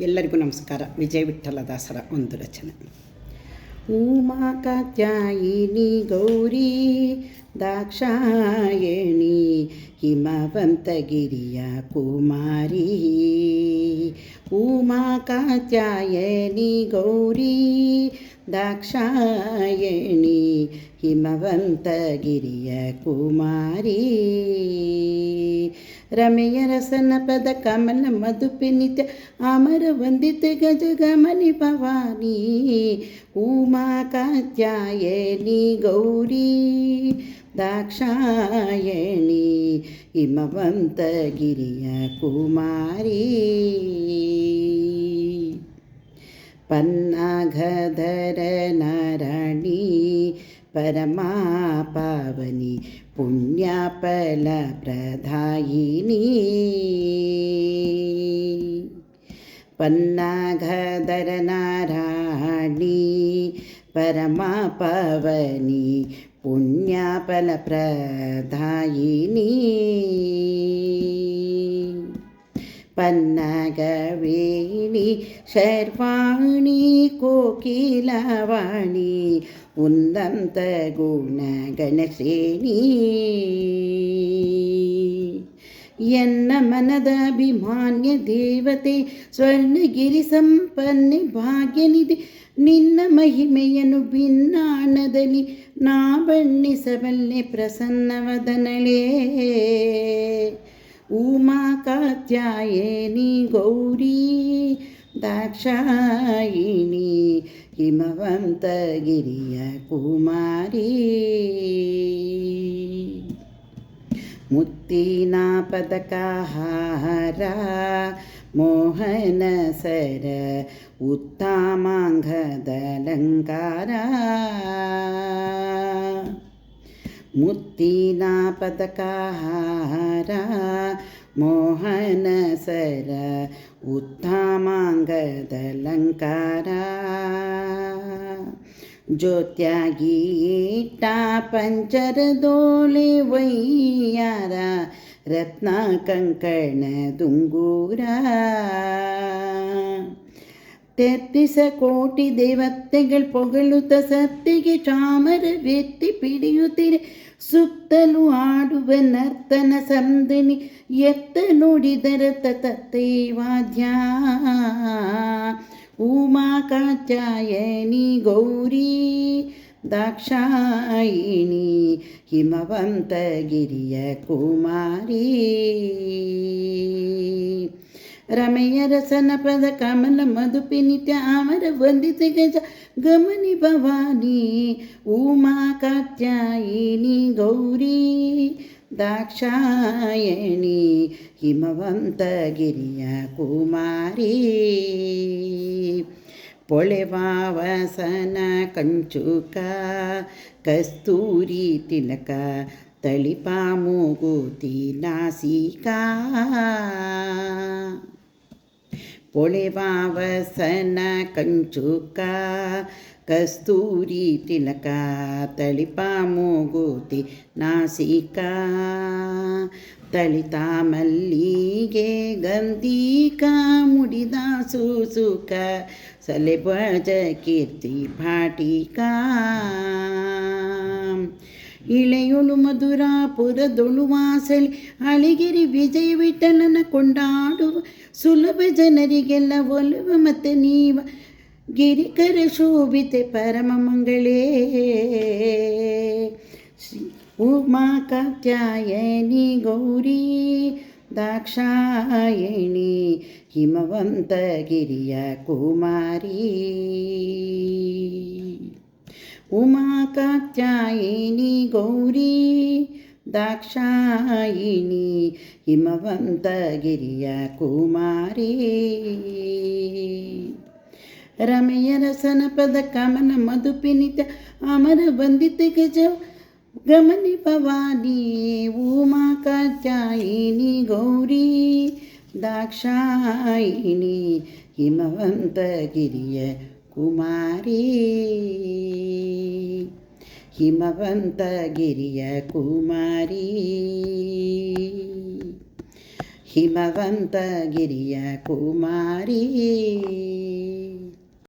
ಎಲ್ಲರಿಗೂ ನಮಸ್ಕಾರ. ವಿಜಯ ವಿಠಲದಾಸರ ಒಂದು ರಚನೆ. ಉಮಾ ಕಾತ್ಯಾಯಿನಿ ಗೌರಿ, ದಾಕ್ಷಾಯಣಿ ಹಿಮವಂತಗಿರಿಯ ಕುಮಾರಿ. ಉಮಾ ಗೌರಿ, ದಾಕ್ಷಾಯಣಿ ಹಿಮವಂತಗಿರಿಯ ಕುಮಾರಿ. ರಮೆಯ ರಸನ ಪದ ಕಮಲ ಮಧುಪೆ ನಿತ್ಯ ಅಮರ ವಂದಿತ ಗಜ ಗಮನಿ ಭವಾನಿ ಉಮಾ ಕಾತ್ಯಾಯನಿ ಗೌರಿ ದಾಕ್ಷಾಯಣಿ ಹಿಮವಂತಗಿರಿಯ ಕುಮಾರಿ ಪನ್ನಾಘಧರ ನಾರಾಯಣಿ ಪರಮಾ ಪಾವನಿ പുണ്യാപലപ്രദായിനി പന്നാഘധരനാരാണി പരമാപവനി പുണ്യാപലപ്രദായിനി പന്നകവേണി ശർവാണി കോകിലവാണി ಪ್ರದಾಯಿನಿ ಪನ್ನಗವೇಣಿ ಶರ್ವಾಣಿ ಕೋಕಿಲವಾಣಿ ಉನ್ನಂತ ಗುಣ ಗಣಶ್ರೇಣಿ ಎನ್ನ ಮನದ ಅಭಿಮಾನ್ಯ ದೇವತೆ ಸ್ವರ್ಣಗಿರಿ ಸಂಪನ್ನೆ ಭಾಗ್ಯನಿಧಿ ನಿನ್ನ ಮಹಿಮೆಯನ್ನು ಭಿನ್ನಾಣದಲ್ಲಿ ನಾ ಬಣ್ಣಿಸಬಲ್ಲೆ ಪ್ರಸನ್ನವದನಳೇ ಉಮಾ ಕಾತ್ಯಾಯನಿ ಗೌರಿ ದಾಕ್ಷಾಯಿಣಿ ಹಿಮವಂತಗಿರಿಯ ಕುಮಾರಿ ಮುತ್ತಿನ ಪದಕಹಾರ ಮೋಹನ ಸರ ಉತ್ತಮಾಂಗದಲಂಕಾರ ಮುತ್ತಿನ ಪದಕಹಾರ मोहनसर उत्थामाङ्गदलङ्कार ज्योत्यागीटा पञ्चरदोले वै रत्नाकङ्कणदुङ्गूरा ವೈಯಾರ ರತ್ನ ಕಂಕಣ ದುಂಗೂರ ತೆತ್ತಿಸ ಕೋಟಿ ದೇವತೆಗಳು ಪೊಗಳುತ್ತ ಸತ್ತಿಗೆ ಚಾಮರ ವ್ಯಕ್ತಿ ಪಿಡಿಯುತ್ತಿರೆ ಸುತ್ತಲೂ ಆಡುವ ನರ್ತನ ಸಂದನಿ ಎತ್ತ ನೋಡಿದರ ತತ್ತೈ ವಾದ್ಯ ಉಮಾ ಕಾತ್ಯಾಯನಿ ಗೌರಿ ದಾಕ್ಷಾಯಿಣಿ ಹಿಮವಂತಗಿರಿಯ ಕುಮಾರಿ ರಮೆಯ ರಸನ ಪದ ಕಮಲ ಮಧುಪಿ ನಿತ್ಯ ಆಮರ ವಂದಿತ ಗಜ ಗಮನಿ ಭವಾನಿ ಉಮಾ ಕಾತ್ಯಾಯಿನಿ ಗೌರಿ ದಾಕ್ಷಾಯಣಿ ಹಿಮವಂತಗಿರಿಯ ಕುಮಾರಿ ಪೊಳೆವಾವಸನ ಕಂಚುಕ ಕಸ್ತೂರಿ ತಿಲಕ ತಳಿಪಾ ಮೂಗುತಿ ನಾಸಿಕಾ ಪೊಳೆವಾವಸನ ಕಂಚುಕ, ಕಸ್ತೂರಿ ತಿಲಕ, ತಳಿಪ ಮೂಗುತಿ ನಾಸಿಕಾ, ತಳಿತ ಮಲ್ಲಿಗೆ ಗಂಧಿಕ ಮುಡಿದ ಸುಸುಕ, ಸಲೆಬಜ ಕೀರ್ತಿ ಭಾಟಿಕಾ. ಇಳೆಯೊಳು ಮಧುರಾಪುರದೊಳು ವಾಸಲಿ ಅಳಿಗಿರಿ ವಿಜಯ ವಿಠಲನ ಕೊಂಡಾಡುವ, ಸುಲಭ ಜನರಿಗೆಲ್ಲ ಒಲುವ ಮತ್ತೆ ನೀವ ಗಿರಿಕರ ಶೋಭಿತೆ ಪರಮ ಮಂಗಳೇ. ಶ್ರೀ ಉಮಾ ಕಾತ್ಯಾಯನಿ ಗೌರಿ, ದಾಕ್ಷಾಯಣಿ ಹಿಮವಂತಗಿರಿಯ ಕುಮಾರಿ. ಉಮಾ ಕಾತ್ಯಾಯಿನಿ ಗೌರಿ, ದಾಕ್ಷಾಯಿಣಿ ಹಿಮವಂತಗಿರಿಯ ಕುಮಾರಿ. ರಮೆಯ ರಸನ ಪದ ಕಮನ ಮಧುಪಿನಿತ ಅಮರ ವಂದಿತ ಗಜ ಗಮನಿ ಭವಾನಿ ಉಮಾ ಕಾತ್ಯಾಯಿನಿ ಗೌರಿ, ದಾಕ್ಷಾಯಿಣಿ ಹಿಮವಂತಗಿರಿಯ ಕುಮಾರಿ. ಹಿಮವಂತಗಿರಿಯ ಕುಮಾರಿ. ಹಿಮವಂತ ಗಿರಿಯ ಕುಮಾರಿ.